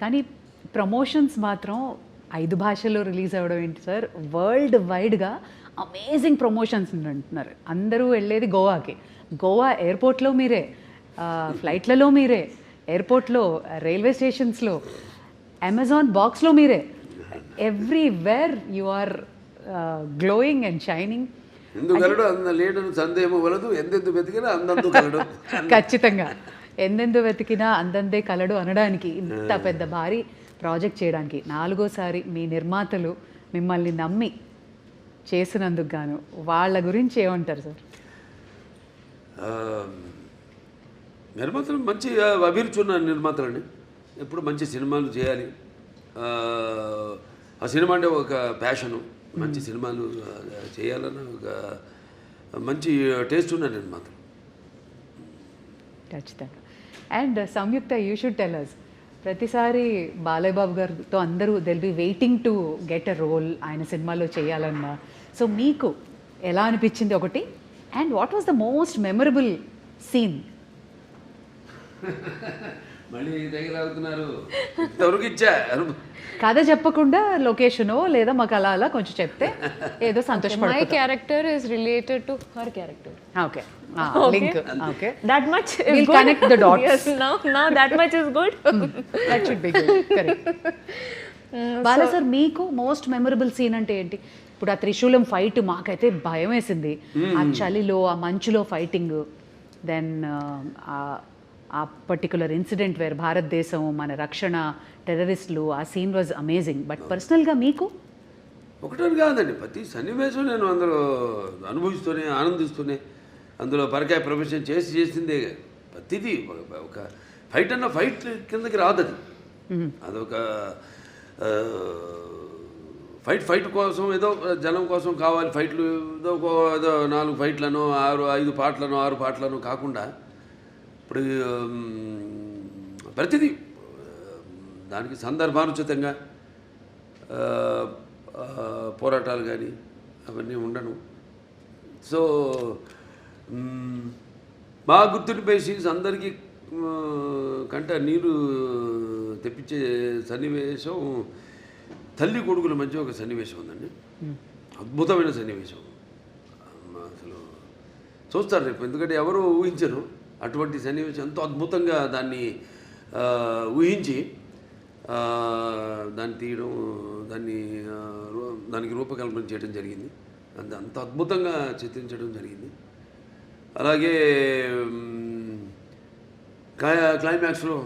కానీ ప్రమోషన్స్ మాత్రం ఐదు భాషల్లో రిలీజ్ అవ్వడం ఏంటి సార్? వరల్డ్ వైడ్గా అమేజింగ్ ప్రమోషన్స్ అంటున్నారు. అందరూ వెళ్ళేది గోవాకి. గోవా ఎయిర్పోర్ట్లో మీరే ఫ్లైట్లలో మీరే ఎయిర్పోర్ట్లో రైల్వే స్టేషన్స్లో అమెజాన్ బాక్స్లో మీరే. Everywhere you are glowing and shining ఎందుకలడు అంద లేడను సందేహము వలదు ఎందెందు వెతికినా అందందు కలడు. ఖచ్చితంగా. ఎందెందు వెతికినా అందందే కలడు అనడానికి ఇంత పెద్ద భారీ ప్రాజెక్ట్ చేయడానికి. నాలుగోసారి మీ నిర్మాతలు మిమ్మల్ని నమ్మి చేసినందుకు గాను వాళ్ళ గురించి ఏమంటారు సార్? నిర్మాతలు మంచి అభిరుచి ఉన్న నిర్మాతలండి. ఎప్పుడు మంచి సినిమాలు చేయాలి. ఆ, సినిమా అంటే ఒక ప్యాషను. మంచి సినిమాలు చేయాలన్న ఒక మంచి టేస్ట్ ఉన్న నిర్మాతలు. ఖచ్చితంగా. And Samyuktha you should tell us ప్రతిసారి బాలయ్యబాబు గారితో అందరూ they'll be waiting to get a role ఆయన సినిమాలో చేయాలన్నా. సో మీకు ఎలా అనిపించింది ఒకటి? And what was the most memorable scene మళ్ళీ కథ చెప్పకుండా లొకేషనో లేదా మాకు అలా అలా కొంచెం చెప్తే ఏదో My సంతోషపడతాం character is related to her character. Okay link okay We'll good. connect the dots. yes, now, now that much is good. That should be correct Bala sir మీకు మోస్ట్ మెమరబుల్ సీన్ అంటే ఏంటి? ఇప్పుడు ఆ త్రిశూలం fight మాకైతే భయం వేసింది ఆ చలిలో ఆ మంచులో ఫైటింగ్ దెన్ ఆ పర్టికులర్ ఇన్సిడెంట్ వేర్ భారతదేశం మన రక్షణ టెర్రరిస్టులు ఆ సీన్ వాజ్ అమేజింగ్ బట్ పర్సనల్గా మీకు? ఒకటని కాదండి. ప్రతి సన్నివేశం నేను అందులో అనుభవిస్తూనే ఆనందిస్తూనే అందులో పరకాయ ప్రొఫెషన్ చేసి చేసిందే. ప్రతిదీ ఒక- ఫైట్ అన్న ఫైట్ కిందకి రాదు అది. అదొక ఫైట్ ఫైట్ కోసం ఏదో జనం కోసం కావాలి. ఫైట్లు ఏదో ఒక- ఏదో నాలుగు ఫైట్లను ఆరు ఐదు పాటలను ఆరు పాటలను కాకుండా ఇప్పుడు ప్రతిదీ దానికి సందర్భానుచితంగా పోరాటాలు కానీ అవన్నీ ఉండను. సో మ్, మా గుర్తుండిపోయే సీన్స్ అందరికీ కంట నీరు తెప్పించే సన్నివేశం తల్లి కొడుకుల మధ్య ఒక సన్నివేశం ఉందండి. అద్భుతమైన సన్నివేశం. అసలు చూస్తారు రేపు ఎందుకంటే ఎవరు ఊహించరు. అటువంటి సన్నివేశం ఎంతో అద్భుతంగా దాన్ని ఊహించి దాన్ని తీయడం దాన్ని దానికి రూపకల్పన చేయడం జరిగింది. అంత అంత అద్భుతంగా చిత్రించడం జరిగింది. అలాగే క్లైమాక్స్లో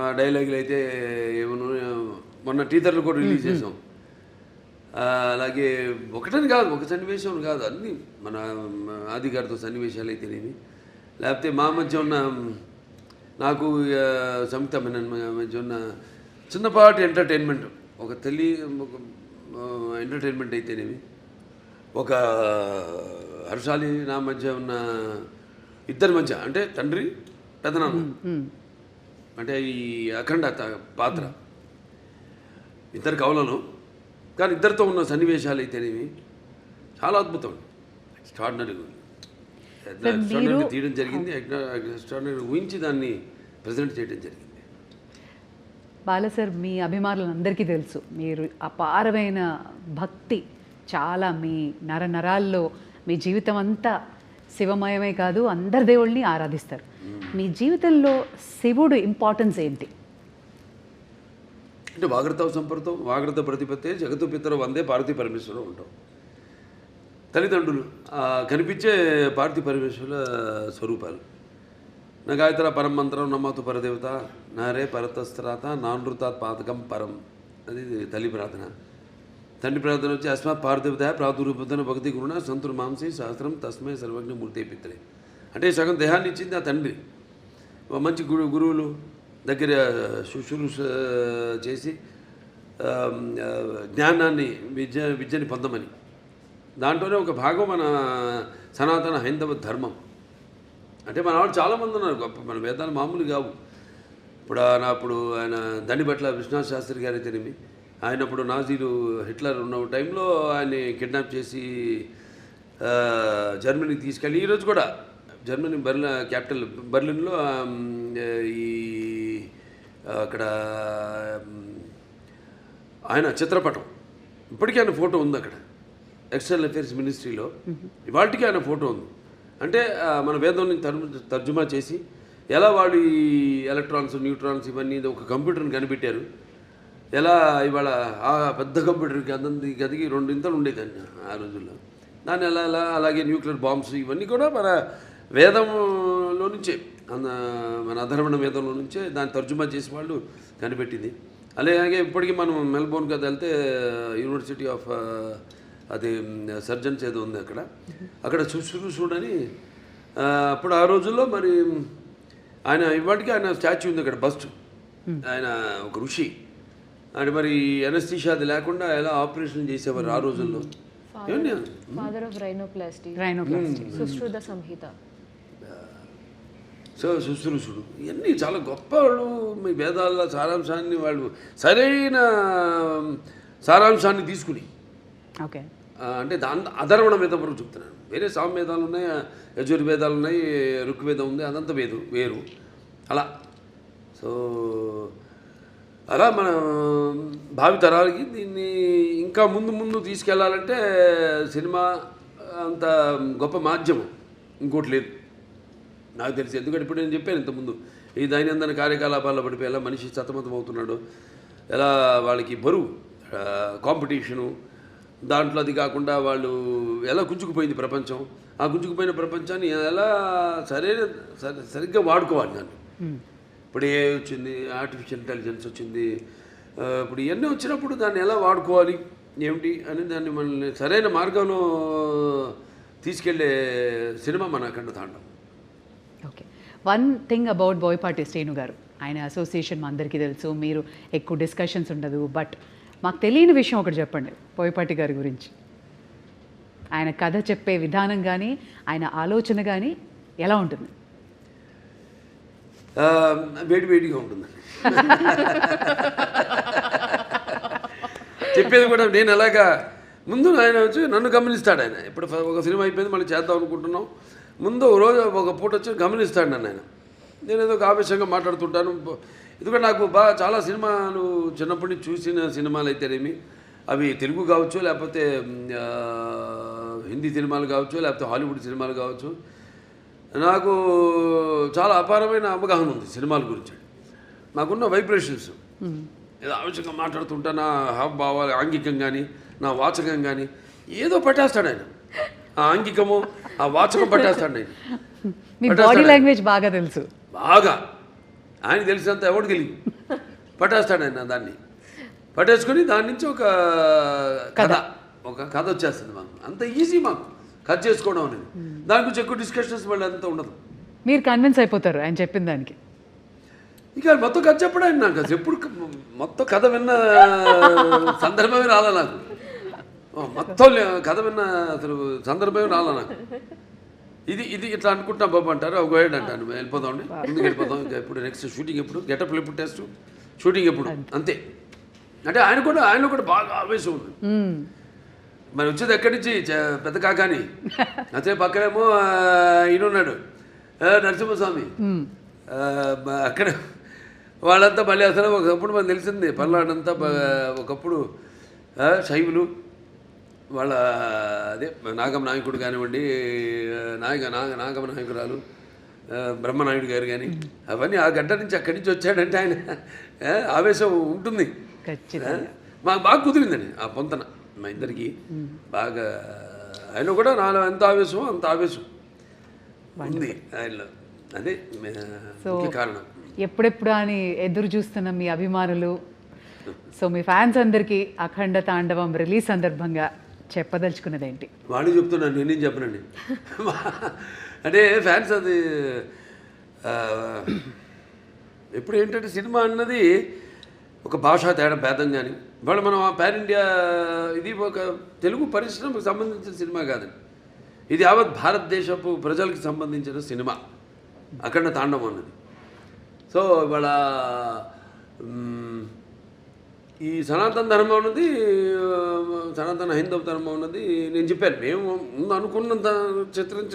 ఆ డైలాగులు అయితే ఏమన్నా మొన్న టీజర్లు కూడా రిలీజ్ చేసాం అలాగే ఒకటని కాదు ఒక సన్నివేశం కాదు అన్నీ మన మన ఆది గారితో సన్నివేశాలు అయితేనేమి. లేకపోతే మా మధ్య ఉన్న నాకు సంయుక్త మెనన్ మధ్య ఉన్న చిన్నపాటి ఎంటర్టైన్మెంట్ ఒక తల్లి ఒక ఎంటర్టైన్మెంట్ అయితేనేమి. ఒక హర్షాలి నా మధ్య ఉన్న ఇద్దరి మధ్య అంటే తండ్రి పెదనాన్న. అంటే ఈ అఖండ త- పాత్ర. ఇద్దరు కవులను కానీ ఇద్దరితో ఉన్న సన్నివేశాలు అయితేనేవి చాలా అద్భుతం. ఎక్స్ట్రాడినరీ తీయడం జరిగింది ఊహించి దాన్ని ప్రజెంట్ చేయడం జరిగింది. బాల సార్ మీ అభిమానులందరికీ తెలుసు మీరు అపారమైన భక్తి చాలా మీ నర నరాల్లో మీ జీవితం అంతా శివమయమే కాదు అందరి దేవుళ్ళని ఆరాధిస్తారు. మీ జీవితంలో శివుడు ఇంపార్టెన్స్ ఏంటి? అంటే వాగ్రత సంపర్తం వాగ్రత ప్రతిపత్తే జగత్తు పితర వందే పార్వతీ పరమేశ్వరం ఉంటాం. తల్లిదండ్రులు కనిపించే పార్థి పరమేశ్వరుల స్వరూపాలు. నా గాయత్ర పరమంత్రం నమ్మతు పరదేవత నారే పరతస్త్రాత నానృతాత్ పాతకం పరం. అది తల్లి ప్రార్థన. తండ్రి ప్రార్థన వచ్చి అస్మాత్ పార్థివత ప్రాదురూపతన భక్తి గురుణ సంతుర్ మాంసి శాస్త్రం తస్మై సర్వజ్ఞ మూర్తి పిత్రే. అంటే సగం దేహాన్ని ఇచ్చింది ఆ తండ్రి. మంచి గురు గురువులు దగ్గర శుశ్రూష చేసి జ్ఞానాన్ని విద్య విద్యని పొందమని. దాంట్లోనే ఒక భాగం మన సనాతన హైందవ ధర్మం. అంటే మన వాళ్ళు చాలామంది ఉన్నారు గొప్ప మన వేదాలు మామూలు కావు. ఇప్పుడు ఆయన అప్పుడు ఆయన దండిపట్ల విశ్వనాథ్ శాస్త్రి గారి తెలివి ఆయన అప్పుడు నాజీలు హిట్లర్ ఉన్న టైంలో ఆయన్ని కిడ్నాప్ చేసి జర్మనీకి తీసుకెళ్ళి ఈరోజు కూడా జర్మనీ బెర్లిన్ క్యాపిటల్ బర్లిన్లో ఈ అక్కడ ఆయన చిత్రపటం. ఇప్పటికీ ఆయన ఫోటో ఉంది అక్కడ. ఎక్స్టర్నల్ అఫేర్స్ మినిస్ట్రీలో ఇవాళకి ఆయన ఫోటో ఉంది. అంటే మన తర్జు తర్జుమా చేసి ఎలా వాళ్ళు ఈ ఎలక్ట్రాన్స్ న్యూట్రాన్స్ ఇవన్నీ ఒక కంప్యూటర్ని కనిపెట్టారు. ఎలా ఇవాళ ఆ పెద్ద కంప్యూటర్కి అదంది గదికి రెండు ఇంతలు ఉండేదాన్ని ఆ రోజుల్లో. దాన్ని ఎలా ఎలా అలాగే న్యూక్లియర్ బాంబ్స్ ఇవన్నీ కూడా మన వేదంలో నుంచే అన్న మన అధర్వణ వేదంలో నుంచే దాన్ని తర్జుమా చేసి వాళ్ళు కనిపెట్టింది. అలాగే ఇప్పటికీ మనం మెల్బోర్న్ కదా వెళ్తే యూనివర్సిటీ ఆఫ్ అది సర్జన్స్ ఏదో ఉంది అక్కడ. అక్కడ శుశ్రూషుడని అప్పుడు ఆ రోజుల్లో మరి ఆయన ఇవాటికి ఆయన స్టాచ్యూ ఉంది అక్కడ బస్ట్. ఆయన ఒక ఋషి. అంటే మరి ఎనస్థీషియా అది లేకుండా ఎలా ఆపరేషన్ చేసేవారు ఆ రోజుల్లో. రైనోప్లాస్టీ. సో శుశ్రూషుడు. ఇవన్నీ చాలా గొప్ప వాళ్ళు మీ వేదాల సారాంశాన్ని వాళ్ళు సరైన సారాంశాన్ని తీసుకుని. ఓకే. అంటే దాని అధర్వణ వేదం వరకు చెప్తున్నాను? వేరే సామవేదాలు ఉన్నాయి యజుర్వేదాలు ఉన్నాయి ఋగ్వేదం ఉంది అదంతా వేదు వేరు. అలా. సో అలా మన భావితరాలకి దీన్ని ఇంకా ముందు ముందు తీసుకెళ్ళాలంటే సినిమా అంత గొప్ప మాధ్యమం. ఇంకోటి లేదు. నాకు తెలిసి ఎందుకంటే ఇప్పుడు నేను చెప్పాను ఇంతకుముందు ఈ దైనందిన కార్యకలాపాల్లో పడిపోయి ఎలా మనిషి సతమతం అవుతున్నాడు ఎలా వాళ్ళకి బరువు కాంపిటీషను దాంట్లో అది కాకుండా వాళ్ళు ఎలా గుంజుకుపోయింది ప్రపంచం? ఆ గుంజుకుపోయిన ప్రపంచాన్ని ఎలా సరైన సరి సరిగ్గా వాడుకోవాలి దాన్ని. ఇప్పుడు ఏ వచ్చింది? ఆర్టిఫిషియల్ ఇంటెలిజెన్స్ వచ్చింది. ఇప్పుడు ఇవన్నీ వచ్చినప్పుడు దాన్ని ఎలా వాడుకోవాలి? ఏమిటి అని దాన్ని మనల్ని సరైన మార్గంలో తీసుకెళ్ళే సినిమా మన Akhanda తాండం okay. One thing about Boyapati Srinu గారు. ఆయన అసోసియేషన్ మా అందరికీ తెలుసు. మీరు ఎక్కువ డిస్కషన్స్ ఉండదు. బట్ మాకు తెలియని విషయం ఒకటి చెప్పండి పోయపాటి గారి గురించి. ఆయన కథ చెప్పే విధానం కానీ ఆయన ఆలోచన కానీ ఎలా ఉంటుంది? వేడి వేడిగా ఉంటుంది. చెప్పేది కూడా నేను ఎలాగా ముందు ఆయన వచ్చి నన్ను గమనిస్తాడు ఆయన. ఇప్పుడు ఒక సినిమా అయిపోయింది మళ్ళీ చేద్దాం అనుకుంటున్నాం. ముందు ఒక రోజు ఒక పూట వచ్చి గమనిస్తాడు నన్ను ఆయన. నేను ఏదో ఒక ఆవేశంగా మాట్లాడుతుంటాను ఎందుకంటే నాకు బాగా చాలా సినిమాలు చిన్నప్పటి నుంచి చూసిన సినిమాలు అయితేనేమి అవి తెలుగు కావచ్చు లేకపోతే హిందీ సినిమాలు కావచ్చు లేకపోతే హాలీవుడ్ సినిమాలు కావచ్చు. నాకు చాలా అపారమైన అవగాహన ఉంది సినిమాల గురించి. నాకున్న వైబ్రేషన్స్. ఏదో ఆవశ్యకంగా మాట్లాడుతుంటా నా హావభావాలు ఆంగికం కానీ నా వాచకం కానీ ఏదో పట్టేస్తాడు ఆయన. ఆ ఆంగికము ఆ వాచకం పట్టేస్తాడు ఆయన. బాడీ. లాంగ్వేజ్ బాగా తెలుసు. బాగా. ఆయన తెలిసినంత ఎవడు తెలియదు? పట్టేస్తాడు ఆయన దాన్ని. పట్టేసుకొని దాని నుంచి ఒక కథ. ఒక కథ వచ్చేస్తుంది మాకు. అంత ఈజీ మాకు. కథ చేసుకోవడం అనేది. దాని గురించి ఎక్కువ డిస్కషన్స్ మళ్ళీ అంత ఉండదు. మీరు కన్విన్స్ అయిపోతారు ఆయన చెప్పిన దానికి. ఇక మొత్తం కథ చెప్పడం ఆయన నాకు ఎప్పుడు మొత్తం కథ విన్న సందర్భమే రాలే నాకు. మొత్తం కథ విన్న అసలు సందర్భమే రాలే నాకు. ఇది ఇది ఇట్లా అనుకుంటున్నా బాబు అంటారు. ఒక గైడ్ అంటాను. వెళ్ళిపోదాం అండి ముందుకు వెళ్ళిపోదాం. ఇంకా ఎప్పుడు నెక్స్ట్ షూటింగ్ ఎప్పుడు? గెటప్లు ఎప్పుడు టెస్ట్ షూటింగ్ ఎప్పుడు? అంతే. అంటే ఆయన కూడా ఆయన కూడా బాగా ఆవేశం ఉంది. మరి వచ్చేది ఎక్కడి నుంచి? పెద్ద కాకాని. అదే పక్కనేమో ఆ, ఈయన ఉన్నాడు. ఆ, నరసింహస్వామి. అక్కడ వాళ్ళంతా మళ్ళీ అసలు ఒకప్పుడు మనకు తెలిసింది. పల్నాడంతా బ- ఒకప్పుడు శైవులు. వాళ్ళ అదే నాగమ నాయకుడు కానివ్వండి నాయక నాగ నాగమ నాయకురాలు బ్రహ్మనాయుడు గారు కానీ అవన్నీ ఆ గడ్డ నుంచి అక్కడి నుంచి వచ్చాడంటే ఆయన ఆవేశం ఉంటుంది. మాకు బాగా కుదిరిందండి ఆ పొంతన మా ఇద్దరికి. బాగా ఆయన కూడా నాలో ఎంత ఆవేశమో అంత ఆవేశం ఉంది ఆయనలో. అదే కారణం. ఎప్పుడెప్పుడు అని ఎదురు చూస్తున్న మీ అభిమానులు సో మీ ఫ్యాన్స్ అందరికీ అఖండ తాండవం రిలీజ్ సందర్భంగా చెప్పదలుచుకున్నది ఏంటి వాళ్ళు చెప్తున్నాను నేనేం చెప్పనండి? అంటే ఫ్యాన్స్ అది ఇప్పుడు ఏంటంటే సినిమా అన్నది ఒక భాషా తేడా భేదం కానీ ఇవాళ మనం ఆ పాన్ ఇండియా ఇది ఒక తెలుగు పరిశ్రమకు సంబంధించిన సినిమా కాదండి. ఇది యావత్ భారతదేశపు ప్రజలకు సంబంధించిన సినిమా. అఖండ తాండవం అన్నది. సో ఇవాళ ఈ సనాతన ధర్మం ఉన్నది సనాతన హైందవ ధర్మం ఉన్నది నేను చెప్పాను. మేము ముందు అనుకున్నంత చిత్రించ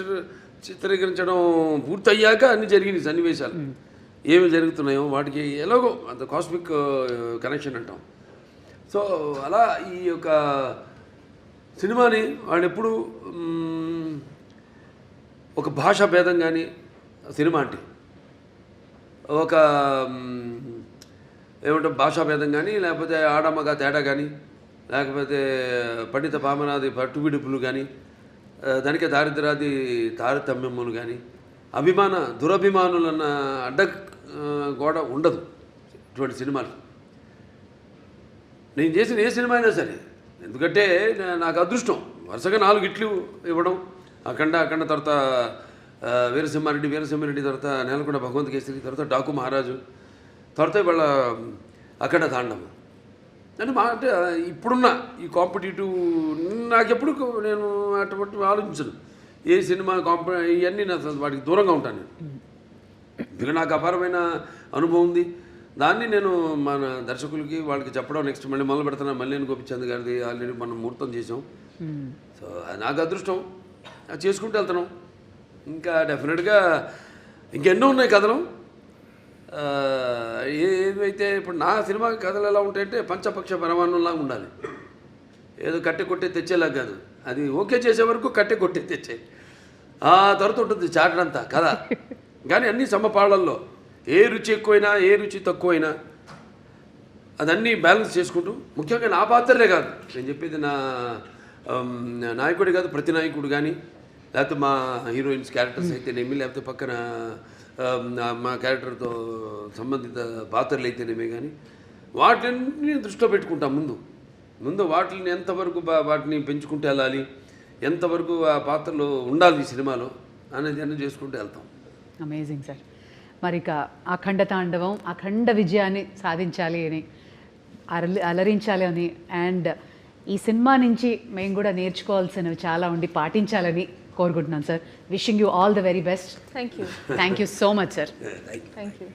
చిత్రీకరించడం పూర్తయ్యాక అన్ని జరిగినాయి సన్నివేశాలు. ఏమి జరుగుతున్నాయో వాటికి ఎలాగో అంత కాస్మిక్ కనెక్షన్ అంటాం. సో అలా ఈ యొక్క సినిమాని వాళ్ళు ఎప్పుడు ఒక భాషా భేదం కానీ సినిమా అంటే ఒక ఏమంటే భాషాభేదం కానీ లేకపోతే ఆడమ్మగా తేడా కానీ లేకపోతే పండిత పామనాది పట్టుబిడుపులు కానీ ధనిక దారిద్రాది తారతమ్యములు కానీ అభిమాన దురభిమానులన్న అడ్డ గోడ ఉండదు ఇటువంటి సినిమాలు. నేను చేసిన ఏ సినిమా అయినా సరే ఎందుకంటే నాకు అదృష్టం. వరుసగా నాలుగు ఇట్లు ఇవ్వడం అఖండ అఖండ తర్వాత వీరసింహారెడ్డి వీరసింహారెడ్డి తర్వాత నేలకొండ భగవంత్ కేసరి తర్వాత డాకు మహారాజు తర్వాత ఇవాళ అఖండ తాండవం అంటే మా అంటే ఇప్పుడున్న ఈ కాంపిటేటివ్ నాకెప్పుడు నేను అటువంటి ఆలోచించను. ఏ సినిమా కాంప ఇవన్నీ నా వాటికి దూరంగా ఉంటాను నేను. ఇంకా నాకు అపారమైన అనుభవం ఉంది. దాన్ని నేను మన దర్శకులకి వాళ్ళకి చెప్పడం నెక్స్ట్ మళ్ళీ మొదలు పెడుతున్నా మళ్ళీ గోపిచంద్ గారిది ఆల్రెడీ మనం ముహూర్తం చేసాం సో అది నాకు అదృష్టం. అది చేసుకుంటూ వెళ్తున్నాం. ఇంకా డెఫినెట్గా ఇంకెన్నో ఉన్నాయి కథలు. ఏవైతే ఇప్పుడు నా సినిమా కథలు ఎలా ఉంటాయంటే పంచపక్ష పరమాన్నంలాగా ఉండాలి. ఏదో కట్టె కొట్టే తెచ్చేలా కాదు. అది ఓకే చేసే వరకు కట్టె కొట్టే తెచ్చే ఆ తర్వాత ఉంటుంది చాటడంతా కథ. కానీ అన్ని సమపాళ్ళల్లో ఏ రుచి ఎక్కువైనా ఏ రుచి తక్కువైనా అదన్నీ బ్యాలెన్స్ చేసుకుంటూ ముఖ్యంగా నా పాత్రలే కాదు. నేను చెప్పేది నా నాయకుడు నాయకుడి కాదు ప్రతి నాయకుడు కానీ లేకపోతే మా హీరోయిన్స్ క్యారెక్టర్స్ అయితేనేమి లేకపోతే పక్కన మా క్యారెక్టర్తో సంబంధిత పాత్రలు అయితేనేమే కానీ వాటిని దృష్టిలో పెట్టుకుంటాం ముందు. ముందు వాటిని ఎంతవరకు వాటిని పెంచుకుంటూ వెళ్ళాలి ఎంతవరకు ఆ పాత్రలు ఉండాలి ఈ సినిమాలో అనేది అన్నీ చేసుకుంటూ వెళ్తాం. Amazing sir. మరి ఇక అఖండ తాండవం అఖండ విజయాన్ని సాధించాలి అని అరలి అలరించాలి అని అండ్ ఈ సినిమా నుంచి మేము కూడా నేర్చుకోవాల్సినవి చాలా ఉండి పాటించాలని కోరుకుంటున్నాను sir wishing you all the very best thank you thank you so much sir thank you